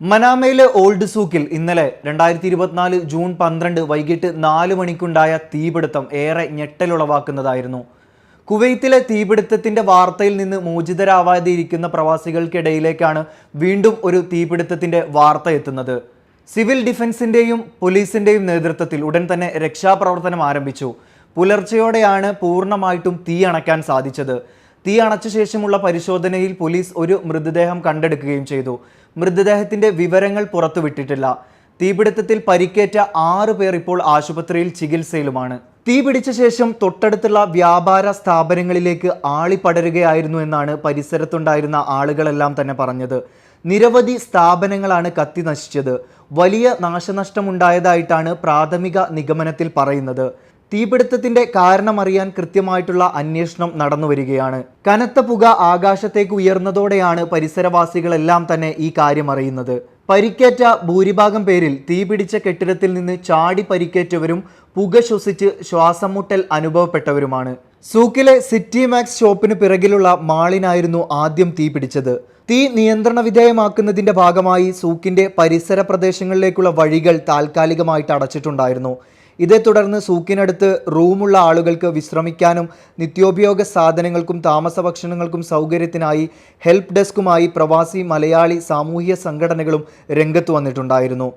മനാമയിലെ old സൂക്കിൽ ഇന്നലെ രണ്ടായിരത്തി ഇരുപത്തിനാല് ജൂൺ പന്ത്രണ്ട് വൈകിട്ട് നാല് മണിക്കുണ്ടായ തീപിടുത്തം ഏറെ ഞെട്ടലുളവാക്കുന്നതായിരുന്നു. കുവൈത്തിലെ തീപിടുത്തത്തിന്റെ വാർത്തയിൽ നിന്ന് മോചിതരാവാതിരിക്കുന്ന പ്രവാസികൾക്കിടയിലേക്കാണ് വീണ്ടും ഒരു തീപിടുത്തത്തിന്റെ വാർത്ത എത്തുന്നത്. സിവിൽ ഡിഫൻസിന്റെയും പോലീസിന്റെയും നേതൃത്വത്തിൽ ഉടൻ തന്നെ രക്ഷാപ്രവർത്തനം ആരംഭിച്ചു. പുലർച്ചെയോടെയാണ് പൂർണമായിട്ടും തീ അണയ്ക്കാൻ സാധിച്ചത്. തീ അണച്ച ശേഷമുള്ള പരിശോധനയിൽ പോലീസ് ഒരു മൃതദേഹം കണ്ടെടുക്കുകയും ചെയ്തു. മൃതദേഹത്തിന്റെ വിവരങ്ങൾ പുറത്തുവിട്ടിട്ടില്ല. തീപിടുത്തത്തിൽ പരിക്കേറ്റ ആറ് പേർ ഇപ്പോൾ ആശുപത്രിയിൽ ചികിത്സയിലുമാണ്. തീ പിടിച്ച ശേഷം തൊട്ടടുത്തുള്ള വ്യാപാര സ്ഥാപനങ്ങളിലേക്ക് ആളി പടരുകയായിരുന്നു എന്നാണ് പരിസരത്തുണ്ടായിരുന്ന ആളുകളെല്ലാം തന്നെ പറഞ്ഞത്. നിരവധി സ്ഥാപനങ്ങളാണ് കത്തി നശിച്ചത് വലിയ നാശനഷ്ടമുണ്ടായതായിട്ടാണ് പ്രാഥമിക നിഗമനത്തിൽ പറയുന്നത്. തീപിടുത്തത്തിന്റെ കാരണമറിയാൻ കൃത്യമായിട്ടുള്ള അന്വേഷണം നടന്നു വരികയാണ്. കനത്ത പുക ആകാശത്തേക്ക് ഉയർന്നതോടെയാണ് പരിസരവാസികളെല്ലാം തന്നെ ഈ കാര്യം അറിയുന്നത്. പരിക്കേറ്റ ഭൂരിഭാഗം പേരിൽ തീപിടിച്ച കെട്ടിടത്തിൽ നിന്ന് ചാടി പരിക്കേറ്റവരും പുക ശ്വസിച്ച് ശ്വാസംമുട്ടൽ അനുഭവപ്പെട്ടവരുമാണ്. സൂക്കിലെ സിറ്റി മാക്സ് ഷോപ്പിന് പിറകിലുള്ള മാളിനായിരുന്നു ആദ്യം തീ പിടിച്ചത് തീ നിയന്ത്രണ വിധേയമാക്കുന്നതിന്റെ ഭാഗമായി സൂക്കിന്റെ പരിസര പ്രദേശങ്ങളിലേക്കുള്ള വഴികൾ താൽക്കാലികമായിട്ട് അടച്ചിട്ടുണ്ടായിരുന്നു. ഇതേ തുടർന്ന് സൂക്കിനടുത്ത് റൂമുള്ള ആളുകൾക്ക് വിശ്രമിക്കാനും നിത്യോപയോഗ സാധനങ്ങൾക്കും താമസ ഭക്ഷണങ്ങൾക്കും സൗകര്യത്തിനായി ഹെൽപ്പ് ഡെസ്കുമായി പ്രവാസി മലയാളി സാമൂഹ്യ സംഘടനകളും രംഗത്ത് വന്നിട്ടുണ്ടായിരുന്നു.